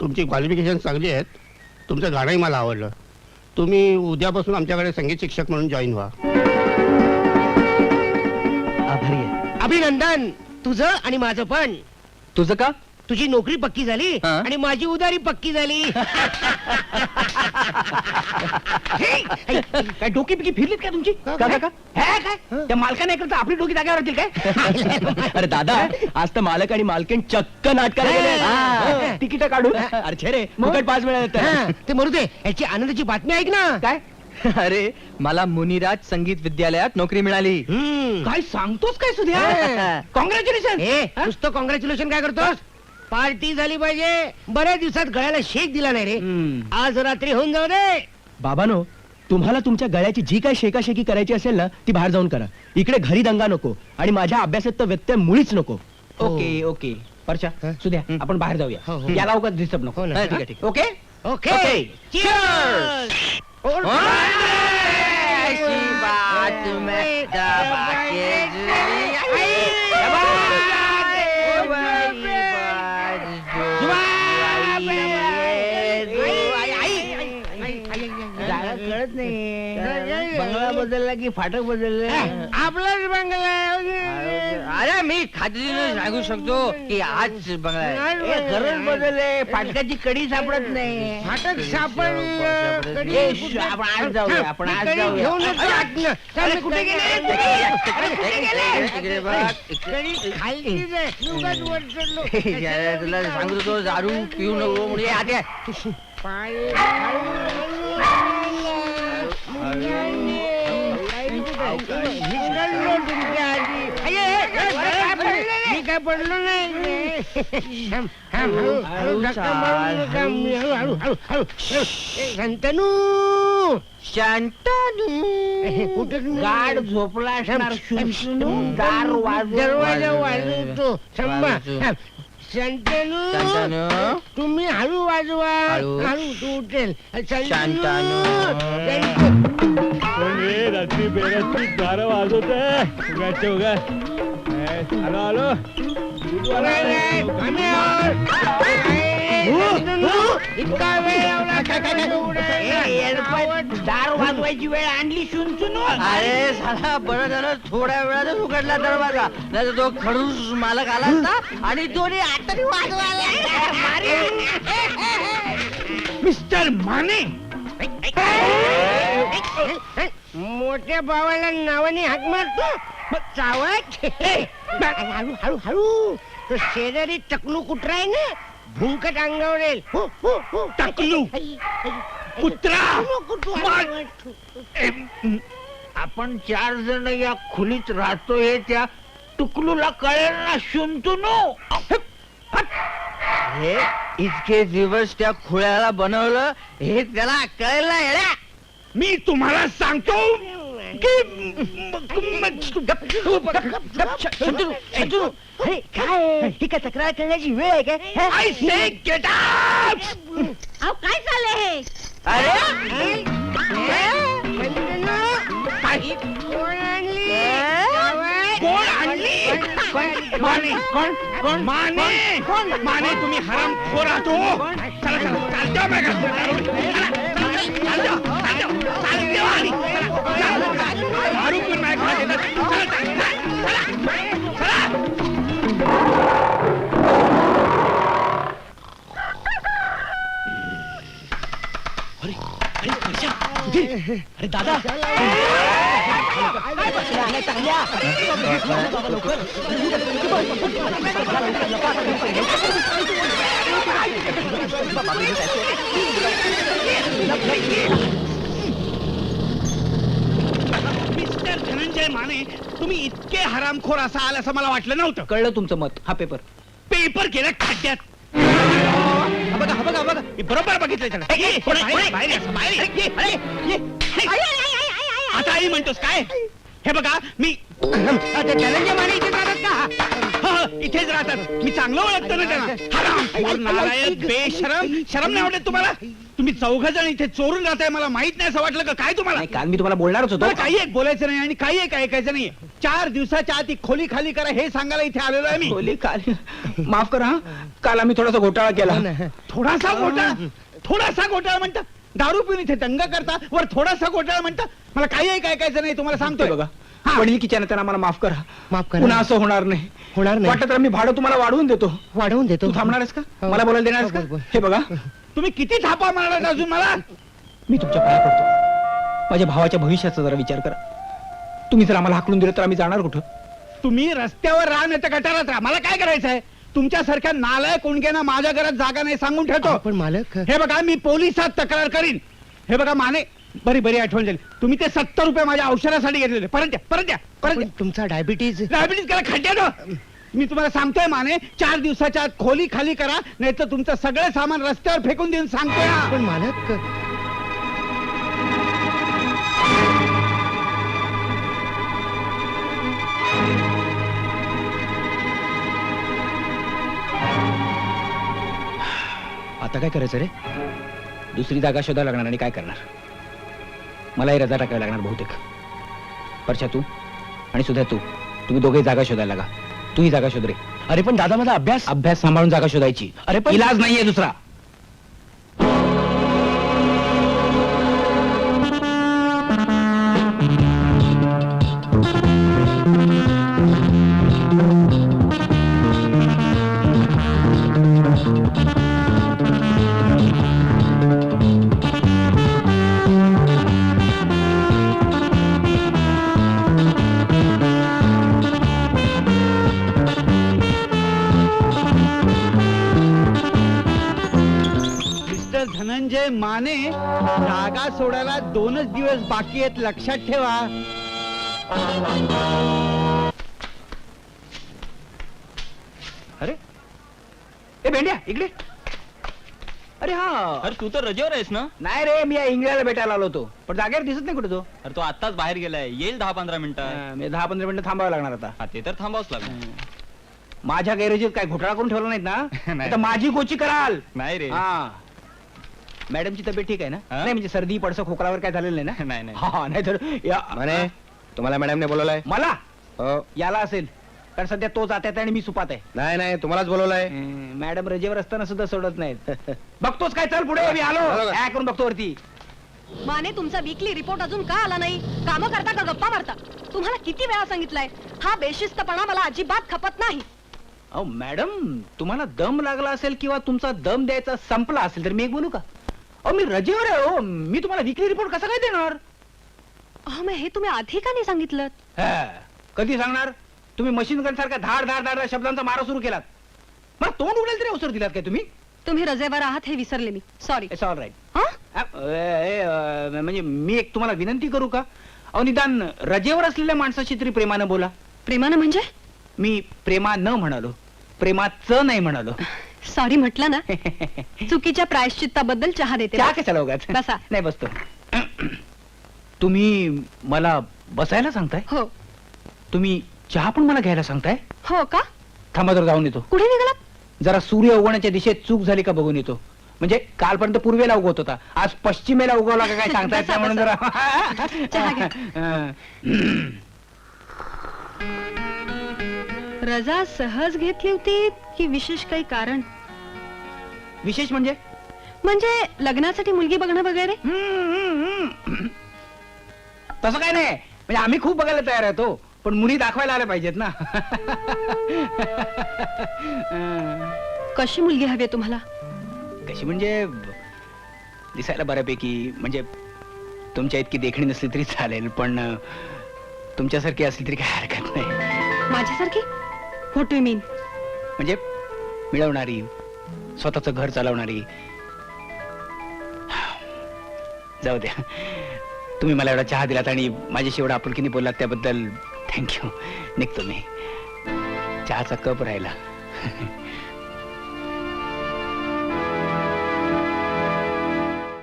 तुमची क्वालिफिकेशन चांगली आहेत. तुमचं गाणंही मला आवडलं. तुम्ही उद्यापासून आमच्याकडे संगीत शिक्षक म्हणून जॉईन व्हा. आभारी आहे. अभिनंदन! तुझं आणि माझं पण. तुझं का? तुझी नोकरी पक्की झाली हा? आणि माझी उदारी पक्की झाली. हे, काय डोकी पिकी फिरलीत का तुमची? का, का, का? हे, काय? त्या मालकाने ऐकलं तर आपली डोकी जागेवर होतील काय? अरे दादा आज तर मालक आणि मालकीण चक्क नाटकाला गेले हा. तिकीट काढू अरे रे मग? फुकट पाच वेळा हा, येतात ते मरू दे. याची आनंदाची बातमी ऐक ना. काय? अरे मला मुनिराज संगीत विद्यालयात नोकरी मिळाली. काय सांगतोस काय सुद्या कॉंग्रॅच्युलेशन हे नुसतं कॉंग्रॅच्युलेशन काय करतोस? पार्टी झाली पाहिजे बऱ्याच दिवसात गळ्याला शेक दिला नाही रे हम्म. आज रात्री होऊन जाऊ दे बाबानो तुम्हाला तुमच्या गळ्याची जी काही शेकाशेकी करायची असेल ना ती बाहेर जाऊन करा इकडे घरी दंगा नको आणि माझ्या अभ्यासात तर व्यत्यय मुळीच नको ओके, ओके परचा हं? सुद्या हं. आपण बाहेर हो, जाऊया हो. याला उगाच डिस्टर्ब नको हो ना. हा, ठीक आहे ठीक आहे. Okay okay. Cheers! ऐसी बात में दबा बदलला की फाटक बदललं? आपलाच बंगला अरे मी खात्रीने सांगू शकतो की आज बंगला घरच बदलले फाटकाची कडी सापडत नाही. फाटक सापडलं कधी ए, कुठे- श, आपण आज जाऊया, आपण आज कधी जाऊया. चल, कुठे गेले? तिकडे- कुठे गेले? तिकडे बघ. कधी खालतीच आहे. मी उगाच वर चढलो. यार, तुला सांगू तो दारू पिऊ नको म्हणजे आत. पाय तुमच्या आधी. अये, काय पडलं? मी काय पडलो नाही थांब, थांब, हळू, हळू, धक्का मारू नका. मी हळू, हळू, हळू, हळू, हळू. ए, शांतानू कुठे तुम्ही? गाड झोपला असणार शुनशुनू, दार दरवाजा वाजवतो थांबा थांब. शांतानू तुम्ही हळू वाजवा हळू. हळू तू उठेल शांतानू. शंतनू. कोणी रात्री बेरात्री दार वाजवत उगाच उगा आलो आलो काय दार वाजवायची वेळ आणली शुनशुनू अरे साला बरं झालं थोड्या वेळातच उघडला दरवाजा नाही तो खडूस मालक आला असता आणि तो रे आता मिस्टर माने मोठ्या भावाला नावाने हाक मारतो? मग हळू हळू हळू. तो शेजारी टकलू कुत्रा आहे ना? भुंकट अंगावर येईल. हो, हो, हो. टकलू? कुत्रा? आपण चार जण या खोलीत राहतो हे त्या टुकलूला कळेल ना शुनतुनू हे. इतके दिवस त्या खुळ्याला बनवलं हे त्याला कळेल ना येड्या. मी तुम्हाला सांगतो. की हे काय? ही काय तक्रार करण्याची वेळ आहे काय! अहो काय चाललंय हे? अरे? कोण आणली? कोण आणली? माने कोण? कोण? माने माने तुम्ही हराम खोर आहात हो. चला चला चालत्या बघा. पिऊन माझ्या घरात अरे दादा मिस्टर धनंजय माने तुम्ही इतके हरामखोर असा आल असं मला वाटलं नव्हतं. कळलं तुमचं मत हा पेपर पेपर केलं खड्ड्यात. हा बघा हा बघा हा बघा. बरोबर बघितलं त्यानं. ये, बाहेर, बाहेर ये, असं, बाहेर. ये. ये, अरे, ये, हे. आता आई म्हणतोस काय? हे बघा मी धनंजय माने इथे राहतात का? इथेच राहतात. मी चांगलं ओळखतो ना त्यांना. नालायक बेशरम. शरम नाही वाटत तुम्हाला? तुम्ही चौघ जण इथे चोरून राहताय मला माहीत नाही असं वाटलं का? काय तुम्हाला? नाही काल मी तुम्हाला बोलणारच होतो. मला काही एक बोलायचं नाही आणि काही एक ऐकायचं नाही चार दिवसाच्या आत ही खोली खाली करा हे सांगायला इथे आलेलो आहे मी. खोली काल माफ करा हा. काल आम्ही थोडासा घोटाळा केला. थोडासा घोटाळा? थोडासा घोटाळा म्हणता? दारू पिऊन इथे दंग करता? वर थोडासा घोटाळा म्हणता? मला काही ऐकायचं नाही तुम्हाला सांगतोय बघा. हा. वडील किचन त्यांना मला माफ करा. माफ करा. पुन्हा असं होणार नाही. होणार नाही. वाटत तर मी भाडं तुम्हाला वाढवून देतो. वाढवून देतो. तू थांबणारस का? हो. मला बोलायला देणारस हो, का. हे बघा. तुम्ही किती थापा मारणार अजून मला? मी तुमच्या पाया पडतो. माझ्या भावाच्या भविष्याचा जरा विचार करा. तुम्ही जर आम्हाला हाकलून दिलं तर आम्ही जाणार कुठं? तुम्ही रस्त्यावर राहा नाही तर गटारात राहा. मला काय करायचं आहे? तुमच्यासारख्या नालाय कोणग्यांना माझ्या घरात जागा नाही सांगून ठेवतो. पण मालक. हे बघा मी पोलिसात तक्रार करीन. हे बघा माने बरी बरी आठवण झाली. तुम्ही ते सत्तर रुपये माझ्या औषधासाठी घेतलेले. परत द्या परत द्या परत पण द्या. तुमचा डायबिटीज डायबिटीस करा खड्ड्यात मी तुम्हाला सांगतोय माने चार दिवसाच्या आत खोली खाली करा नाही तर तुमचं सगळं सामान रस्त्यावर फेकून देऊन सांगतोय ना. पण मालक आता काय करायचं रे? दुसरी जागा शोधायला लागणार आणि काय करणार? मलाही रजा टाकायला लागणार बहुतेक. परशा तू आणि सुद्धा तू. तुम्ही दोघे जागा शोधायला लागा. तू ही जागा शोध रे. अरे पण दादा माझा अभ्यास अभ्यास सांभाळून जागा शोधायची. अरे पण- इलाज नाहीये दुसरा. धनंजय माने जागा सोडायला दोनच दिवस बाकी आहेत लक्षात ठेवा. अरे ए भेंड्या इकडे. अरे हा. अरे तू तर रजेवर आहेस ना? नाही रे मी या इंग्लंडला भेटायला आलो होतो. पण जागेवर दिसत नाही कुठे तो. अरे तो आताच बाहेर गेलाय. येईल दहा पंधरा मिनिटं. दहा पंधरा मिनिटं थांबावं लागणार आता. हा ते तर थांबावच लागणार. माझ्या गैरेजीत काय घोटाळा करून ठेवला नाहीत ना? माझी गोची कराल. नाही रे. हा. मॅडमची तब्येत ठीक आहे ना? हा? नाही म्हणजे सर्दी पडसं खोकलावर काय झालेलं नाही ना? नाही नाही. हा नाही तर म्हणे तुम्हाला मॅडमने बोलवलंय. मला? हो. याला असेल. कारण सध्या तो जात्यात आणि मी सुपात आहे. नाही नाही तुम्हालाच बोलवलंय. मॅडम रजेवर असताना सुद्धा सोडत नाहीत. बघतोच काय चल पुढे मी आलो? काय करून बघतो वरती? माने तुमचा वीकली रिपोर्ट अजून का आला नाही? काम करता का गप्पा मारता? तुम्हाला किती वेळा सांगितलंय? हा बेशिस्तपणा मला अजिबात खपत नाही. अहो मॅडम तुम्हाला दम लागला असेल किंवा तुमचा दम द्यायचा संपला असेल तर मी एक बोलू का? अहो मी रजेवर आहे हो मी तुम्हाला विकली रिपोर्ट कसा काय देणार? अहो मग हे तुम्ही आधी का नाही सांगितलं? हा, कधी सांगणार? तुम्ही मशीन गन सारखा धाड धाड धाड धाड शब्दांचा मारा सुरू केलात. मला तोंड उडेल तरी अवसर दिलात काय तुम्ही? तुम्ही रजेवर आहात हे विसरले मी. सॉरी इट्स ऑल राईट हा? म्हणजे मी एक तुम्हाला विनंती करू का? अहो निदान रजेवर असलेल्या माणसाशी तरी प्रेमानं बोला. प्रेमानं म्हणजे? मी प्रेमा न म्हणालो. प्रेमाचं नाही म्हणालो. सॉरी म्हटलं ना. चुकीच्या प्रायश्चित्ताबद्दल चहा देते. चहा कशाला उगाच? बसा. नाही बसतो. तुम्ही मला बसायला सांगताय? हो. तुम्ही चहा पण मला घ्यायला सांगताय? हो का? थांबा जाऊन येतो. कुठे निघालात? जरा सूर्य उगवण्याच्या दिशेत चूक झाली का बघून येतो. म्हणजे कालपर्यंत पूर्वेला उगवत होता. आज पश्चिमेला उगवला का काय सांगता येत नाही म्हणून चहा घ्या. रजा सहज घेतली होती की विशेष काही कारण? विशेष म्हणजे? म्हणजे लग्नासाठी मुलगी बघणं वगैरे? तसं काय नाही. म्हणजे आम्ही खूप बघायला तयार आहे तो. पण मुली दाखवायला आल्या पाहिजेत ना. कशी मुलगी हवी आहे तुम्हाला? कशी म्हणजे दिसायला बऱ्यापैकी म्हणजे तुमच्या इतकी देखणी नसली तरी चालेल पण तुमच्यासारखी असली तरी काय हरकत नाही. माझ्यासारखी? व्हॉट यू मीन म्हणजे मिळवणारी स्वतःच घर चालवणारी. जाऊ द्या. तुम्ही मला एवढा चहा दिलात आणि माझ्याशी एवढा आपुलकीने बोललात त्याबद्दल थँक्यू निघतो मी. चहाचा कप राहिला.